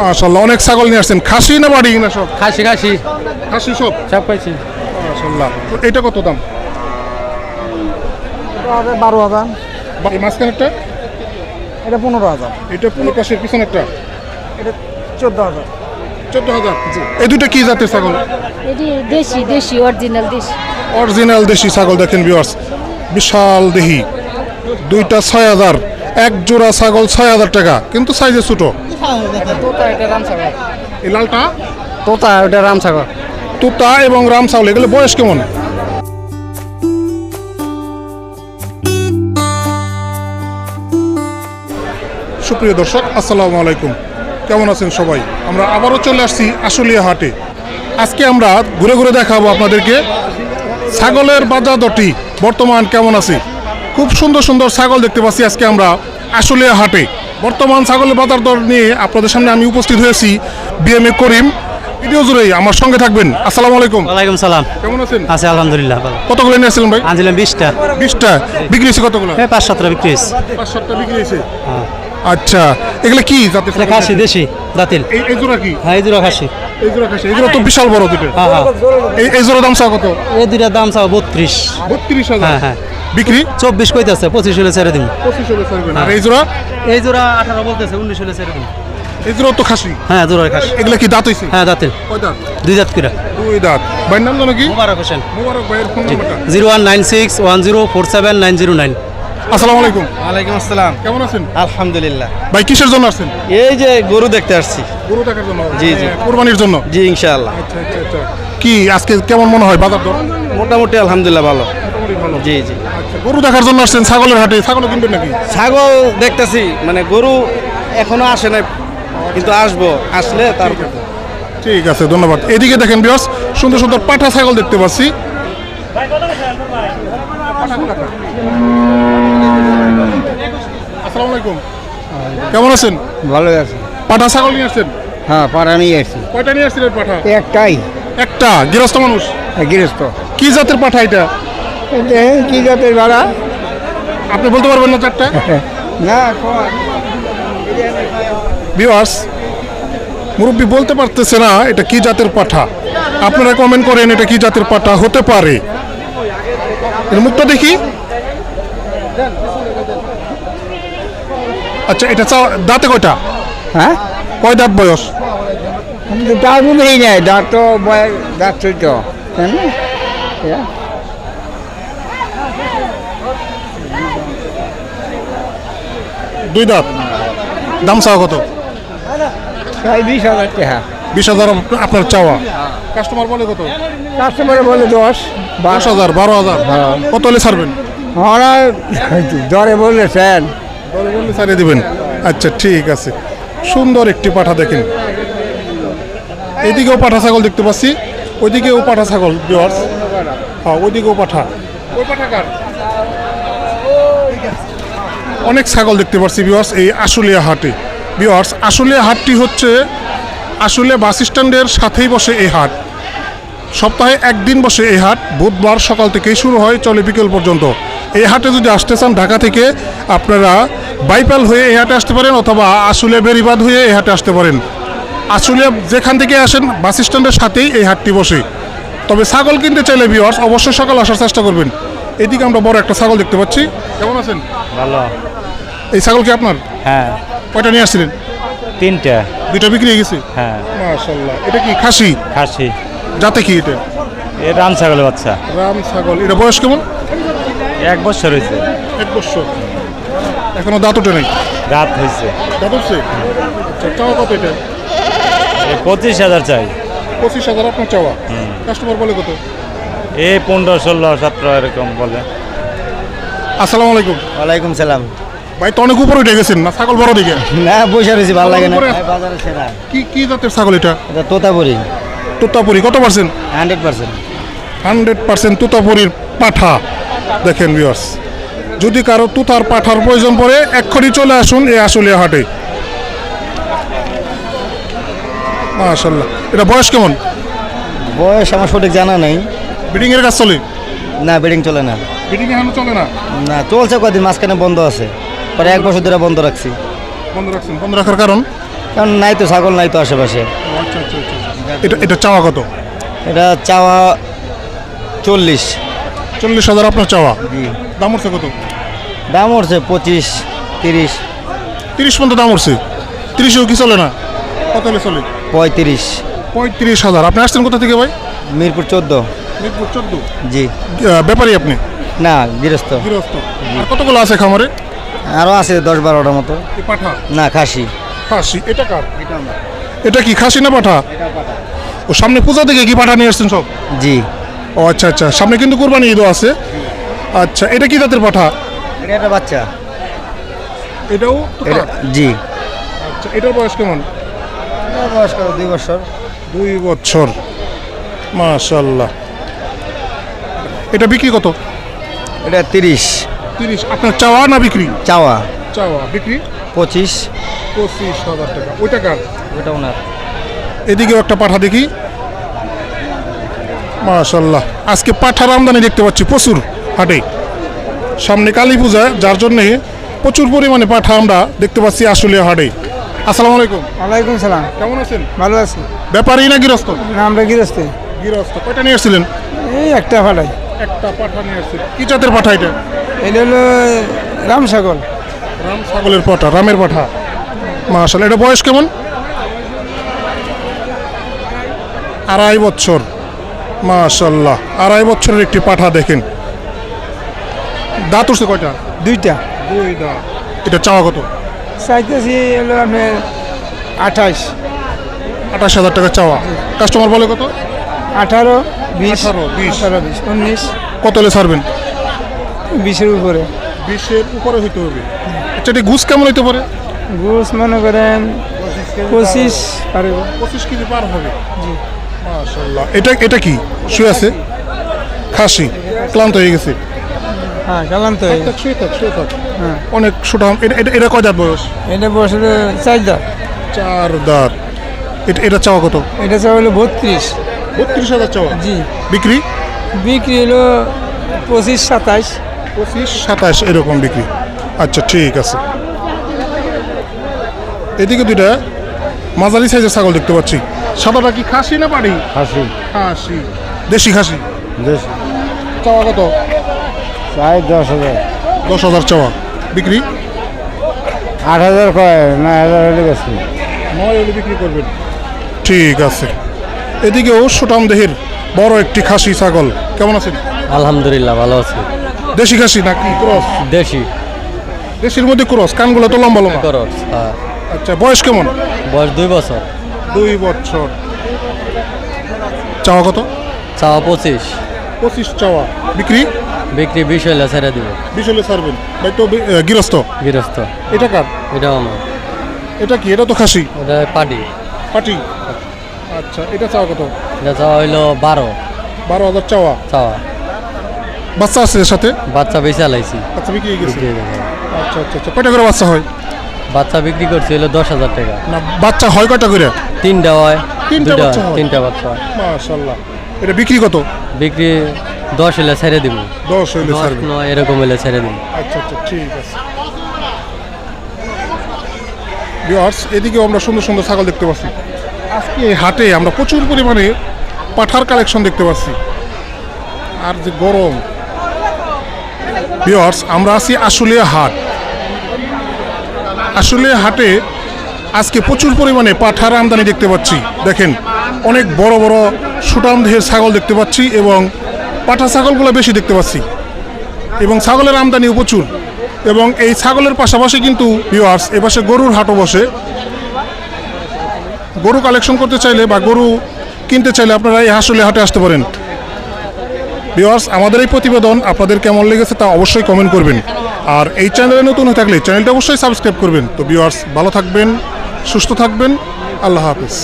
মাশাল্লাহ অনেক ছাগল নিয়ে আসছেন। খাসি না বাড়ি না সব? খাসি খাসি। খাসি সব? সব খাইছি। মাশাল্লাহ তো এটা কত দাম? বারো হাজার। মাঝখানেরটা? এটা পনেরো হাজার। এটা পুরো পাশের পিছনেরটা? এটা চোদ্দ হাজার। চোদ্দ হাজার? এই দুটো কি জাতের ছাগল? এটি দেশি দেশি অরিজিনাল দেশি। অরিজিনাল দেশি ছাগল দেখেন ভিউয়ার্স বিশাল দেহি। দুইটা ছয় হাজার। এক জোড়া ছাগল ছয় হাজার টাকা, কিন্তু সাইজে ছোট। লালটা? তোতা এটা রামসাগর তুতা এবং রাম ছাগল, এগুলো বয়স কেমন? সুপ্রিয় দর্শক, আসসালামু আলাইকুম। কেমন আছেন সবাই? আমরা আবারও চলে আসছি আশুলিয়া হাটে। আজকে আমরা ঘুরে ঘুরে দেখাবো আপনাদেরকে ছাগলের বাজার দরটি বর্তমান কেমন আছে? খুব সুন্দর সুন্দর ছাগল দেখতে পাচ্ছি আজকে আমরা আশুলিয়া হাটে। বর্তমান ছাগলের বাজার দর নিয়ে আপনাদের সামনে আমি উপস্থিত হয়েছি বিএমএ করিম। ভিডিও জুড়েই আমার সঙ্গে থাকবেন। আসসালামু আলাইকুম। ওয়ালাইকুম সালাম। কেমন আছেন? আছে আলহামদুলিল্লাহ ভালো। কতগুলো নিয়ে আসছিলেন ভাই? আনছিলাম বিশটা। বিশটা। বিক্রি হয়েছে কতগুলো? হ্যাঁ পাঁচ সাতটা বিক্রি হয়েছে। পাঁচ সাতটা বিক্রি হয়েছে। হ্যাঁ। আচ্ছা এগুলো কি জাতের এটা খাসি দেশি দাতিল এই এই জোড়া কি? হ্যাঁ এই খাসি। এই জোড়া খাসি এই জোড়া তো বিশাল বড় দুটো হ্যাঁ হ্যাঁ। এই এই জোড়া দাম চা কত? এই দুইটার দাম চাও বত্রিশ। বত্রিশ হাজার। হ্যাঁ হ্যাঁ। বিক্রি? চব্বিশ কইতেছে পঁচিশ হলে ছেড়ে দিন পঁচিশ হাজার ছাড়বেন আর হ্যাঁ। এই জোড়া? এই জোড়া আঠারো বলতেছে উনিশ হলে ছেড়ে দিন এই জোড়া তো খাসি। হ্যাঁ জোড়ার খাসি। এগুলা কি দাঁত হয়েছে হ্যাঁ দাতিল। কয় দাঁত? দুই জাত কিরা দুই দাঁত। ভাইয়ের নাম জানো কি? মুবারক হোসেন। মুবারক ভাইয়ের ফোন নাম্বারটা। Zero one nine six one zero four seven nine zero nine. আসসালামু আলাইকুম। ওয়ালাইকুম আসসালাম। কেমন আছেন? আলহামদুলিল্লাহ। ভাই কিসের জন্য আসছেন? এই যে গরু দেখতে আসছি। গরু টাকার জন্য? জি, জি। কোরবানির জন্য? জি ইনশাআল্লাহ। আচ্ছা আচ্ছা আচ্ছা। কি আজকে কেমন মনে হয় বাজার দর? মোটামুটি আলহামদুলিল্লাহ ভালো। জি জি। গরু দেখার জন্য আসছেন ছাগলের হাটে। ছাগল কিনবেন নাকি? ছাগল দেখতেছি। মানে গরু এখনও আসে নাই কিন্তু আসব। আসলে তারপর ঠিক আছে ধন্যবাদ। এদিকে দেখেন বিয়স সুন্দর সুন্দর পাঠা ছাগল দেখতে পাচ্ছি। আসসালামু আলাইকুম। কেমন আছেন? ভালো আছে। পাঠা ছাগল নিয়ে আসছেন? হ্যাঁ পাড়া নিয়ে আসছি। কয়টা নিয়ে আসছিলেন পাঠা? একটাই। একটা গৃহস্থ মানুষ? গৃহস্থ। কি জাতের পাঠা এটা? কি জাতের ভাড়া আপনি বলতে পারবেন না চারটা? না ভিউয়ার্স মুরব্বী বলতে পারতেছে না এটা কি জাতের পাঠা। আপনারা কমেন্ট করেন এটা কি জাতের পাঠা হতে পারে। এর মুখটা দেখি। আচ্ছা এটা চা- দাঁতে কয়টা? হ্যাঁ? কয় দাঁত বয়স? দাঁত বুঝেই নাই দাঁত তো বয় দাঁত এ, দুই দাঁত। দাম চাওয়া কত? প্রায় বিশ হাজার টাকা। বিশ হাজার আপনার চাওয়া। কাস্টমার বলে কত? কাস্টমারে বলে দশ দশ হাজার বারো হাজার। কত হলে ছাড়বেন? আমরা দরে বলেছেন বললে ছাড়িয়ে দিবেন। আচ্ছা ঠিক আছে। সুন্দর একটি পাঠা দেখেন। এদিকেও পাঠা ছাগল দেখতে পাচ্ছি ওইদিকেও পাঠা ছাগল বিয়ার্স হ্যাঁ ওইদিকেও পাঠা। ওই পাঠা কার? অনেক ছাগল দেখতে পাচ্ছি বিয়ার্স এই আশুলিয়া হাটে। বিয়ার্স আশুলিয়া হাটটি হচ্ছে আসলে বাস স্ট্যান্ডের সাথেই বসে এই হাট। সপ্তাহে একদিন বসে এই হাট। বুধবার সকাল থেকেই শুরু হয় চলে বিকেল পর্যন্ত। এই হাটে যদি আসতে চান ঢাকা থেকে আপনারা বাইপাল হয়ে এই হাটে আসতে পারেন অথবা আশুলিয়া বেরিবাদ হয়ে এই হাটে আসতে পারেন। আশুলিয়া যেখান থেকে আসেন বাস স্ট্যান্ডের সাথেই এই হাটটি বসে। তবে ছাগল কিনতে চাইলে বিয়ার্স অবশ্যই সকাল আসার চেষ্টা করবেন। এদিকে আমরা বড় একটা ছাগল দেখতে পাচ্ছি। কেমন আছেন? ভালো। এই ছাগল কি আপনার? হ্যাঁ। কয়টা নিয়ে আসছিলেন? তিনটা। দুইটা বিক্রি হয়ে গেছে? হ্যাঁ। মাশাল্লাহ এটা কি খাসি? খাসি। যাতে কি এটা? এ রাম ছাগলের বাচ্চা। রাম ছাগল। এটা বয়স কেমন? এক বছর হয়েছে। এক বছর। এখনও দাঁত ওঠে নাই? রাত হয়েছে। দাঁত উঠছে? আচ্ছা চাওয়া কত এটা? পঁচিশ হাজার চাই। পঁচিশ হাজার আপনার চাওয়া? কাস্টমার বলে কত? এই পনেরো ষোলো সতেরো এরকম বলে। আসসালামু আলাইকুম। ওয়ালাইকুম সালাম। ভাই তো অনেক উপরে উঠে গেছেন না? ছাগল বড় দিকে? না বসে রয়েছি ভালো লাগে না। উপরে- বাজারে সেরা। কি কি জাতের ছাগল এটা? এটা তোতাপুরি। তোতাপুরি কত percent? Hundred percent. Hundred percent তুতাপুরির পাঠা। দেখেন ভিউয়ার্স যদি কারও তুতার পাঠার প্রয়োজন পড়ে এক্ষুনি চলে আসুন এই আসলে হাটে। মাশাল্লাহ এটা বয়স কেমন? বয়স আমার সঠিক জানা নেই। ব্রিডিং এর কাজ চলে? না বেডিং চলে না। ব্রিডিং এখনও চলে না? না চলছে কদিন মাঝখানে বন্ধ আছে। পরে এক বছর ধরে বন্ধ রাখছি। বন্ধ রাখছেন। বন্ধ রাখার কারণ? কারণ নাই তো ছাগল নাই তো আশেপাশে। এটা এটা চাওয়া কত? এটা চাওয়া চল্লিশ। চল্লিশ হাজার আপনার চাওয়া? দাম উঠছে কত? দাম উঠছে পঁচিশ তিরিশ। তিরিশ পর্যন্ত দাম উঠছে? তিরিশেও কি চলে না? কত হলে চলে? পঁয়ত্রিশ। পঁয়ত্রিশ হাজার। আপনি আসছেন কোথা থেকে ভাই? মিরপুর চোদ্দ। মিরপুর চোদ্দ? জি। ব্যাপারী আপনি? না গৃহস্থ। গৃহস্থ। কতগুলো আছে খামারে? আরও আছে দশ বারোটার মতো। পাঠা? না খাসি। খাসি। এটা কার? এটা কি খাসি না পাঠা। ও সামনে পূজা থেকে কি পাঠা নিয়ে আসছেন সব? জি। ও আচ্ছা আচ্ছা। সামনে কিন্তু কোরবানি ঈদও আছে। আচ্ছা এটা কি জাতের পাঠা? এটা একটা বাচ্চা। এটাও এটা জি। আচ্ছা এটার বয়স কেমন? বয়স কত? দুই বছর। দুই বছর। মাশাল্লাহ এটা বিক্রি কত? এটা তিরিশ। তিরিশ। আপনার চাওয়া না বিক্রি? চাওয়া। চাওয়া। বিক্রি? পঁচিশ। পঁচিশ হাজার টাকা। ওইটা কার? ওটা ওনার। এদিকেও একটা পাঠা দেখি। মাশাল্লাহ আজকে পাঠার আমদানি দেখতে পাচ্ছি প্রচুর হাটে। সামনে কালী পূজা যার জন্যে প্রচুর পরিমাণে পাঠা আমরা দেখতে পাচ্ছি আশুলিয়া হাটে। আসসালামু আলাইকুম। ওয়ালাইকুম সালাম। কেমন আছেন? ভালো আছি। ব্যাপারী না গৃহস্থ? না আমরা গৃহস্থ। গৃহস্থ। কয়টা নিয়ে এসেছিলেন এই একটা ভাড়াই একটা পাঠা নিয়ে এসেছিলেন কি জাতের পাঠা এটা? এটা হলো রাম ছাগল রাম ছাগলের পাঠা রামের পাঠা। মাশাল্লাহ এটা বয়স কেমন? আড়াই বছর। মাশাল্লাহ। আড়াই বছরের একটি পাঠা দেখেন। দাঁত উঠছে কয়টা? দুইটা। দুই দাঁত। এটা চাওয়া কত? চাইতেছি হলো আপনার আঠাশ। আঠাশ হাজার টাকা চাওয়া। কাস্টমার বলে কত? আঠারো বিশ আঠারো, বিশ। আঠারো বিশ উনিশ। কত হলে ছাড়বেন? বিশের উপরে। বিশের উপরে হইতে হবে। আচ্ছা এটি ঘুষ কেমন হইতে পারে? ঘুষ মনে করেন পঁচিশ পঁচিশ কেজি পার হবে। জি। মাশাল্লাহ এটা এটা কি? শুয়ে আছে? খাসি। ক্লান্ত হয়ে গেছে। হ্যাঁ গেলাম তো এই। শুয়ে থাক শুয়ে থাক। হ্যাঁ। অনেক সুঠাম এটা এটা কয় দাঁত বয়স? এটা বসে চাহিদা চার দাঁত। এটা এটা চাওয়া কত? এটা চাওয়া হলো বত্রিশ। বত্রিশ হাজার চাওয়া। জি। বিক্রি? বিক্রি হলো পঁচিশ সাতাইশ পঁচিশ সাতাশ এরকম বিক্রি। আচ্ছা ঠিক আছে। এদিকে দুইটা মাঝারি সাইজের ছাগল দেখতে পাচ্ছি। সাদাটা কি খাসি না বাড়ি খাসি। খাসি। দেশি খাসি? দেশি। চাওয়া কত? চাই দশ হাজার। দশ হাজার চাওয়া। বিক্রি? আট হাজার কয়? নয় হাজার হলে বেশি। নয় হলে বিক্রি করবেন। ঠিক আছে। এদিকেও সুটাম দেহের বড় একটি খাসি ছাগল। কেমন আছেন? আলহামদুলিল্লাহ ভালো আছি। দেশি খাসি নাকি ক্রস? দেশি। দেশির মধ্যে ক্রস। কানগুলো তো লম্বা লম্বা। করস হ্যাঁ। আচ্ছা বয়স কেমন? বয়স দুই বছর। দুই বছর। চাওয়া কত? চাওয়া পঁচিশ। পঁচিশ চাওয়া। বিক্রি? বিক্রি বিশ হইলে ছেড়ে দিব। বিশ হলে ছাড়বেন। ভাই তো গৃহস্থ? গৃহস্থ। এটা কার? এটা আমার। এটা কি? এটা তো খাসি? ওটা পাটি। পাটি? আচ্ছা এটা চাওয়া কত? এটা চাওয়া হইল বারো। বারো হাজার চাওয়া? চাওয়া। বাচ্চা আছে সাথে? বাচ্চা বেশি লাইছি আচ্ছা বিক্রি গেছে। আচ্ছা আচ্ছা আচ্ছা। কয়টা করে বাচ্চা হয়? বাচ্চা বিক্রি করছে হইল দশ হাজার টাকা। না বাচ্চা হয় কয়টা করে? তিনটা হয় তিনটা দুইটা বাচ্চা হয়? তিনটা বাচ্চা হয়। মাশাল্লাহ এটা বিক্রি কত? বিক্রি দশ হইলে ছেড়ে দিব। দশ হইলে দশ নয় এরকম হইলে ছেড়ে দিব। আচ্ছা আচ্ছা ঠিক আছে। ভিউয়ার্স এদিকেও আমরা সুন্দর সুন্দর ছাগল দেখতে পাচ্ছি। আজকে এই হাটে আমরা প্রচুর পরিমাণে পাঠার কালেকশন দেখতে পাচ্ছি। আর যে গরম। ভিউয়ার্স আমরা আছি আশুলিয়া হাট। আশুলিয়া হাটে আজকে প্রচুর পরিমাণে পাঠার আমদানি দেখতে পাচ্ছি। দেখেন, অনেক বড় বড় সুটাম দেহের ছাগল দেখতে পাচ্ছি এবং পাঠা ছাগলগুলো বেশি দেখতে পাচ্ছি। এবং ছাগলের আমদানিও প্রচুর। এবং এই ছাগলের পাশাপাশি কিন্তু ভিউয়ার্স এপাশে গরুর হাটও বসে। গরু কালেকশন করতে চাইলে বা গরু কিনতে চাইলে আপনারা এই হাসলে হাটে আসতে পারেন। ভিওয়ার্স আমাদের এই প্রতিবেদন আপনাদের কেমন লেগেছে তা অবশ্যই কমেন্ট করবেন। আর এই চ্যানেলে নতুন হয়ে থাকলে চ্যানেলটা অবশ্যই সাবস্ক্রাইব করবেন। তো ভিউয়ার্স ভালো থাকবেন, সুস্থ থাকবেন। আল্লাহ হাফিজ।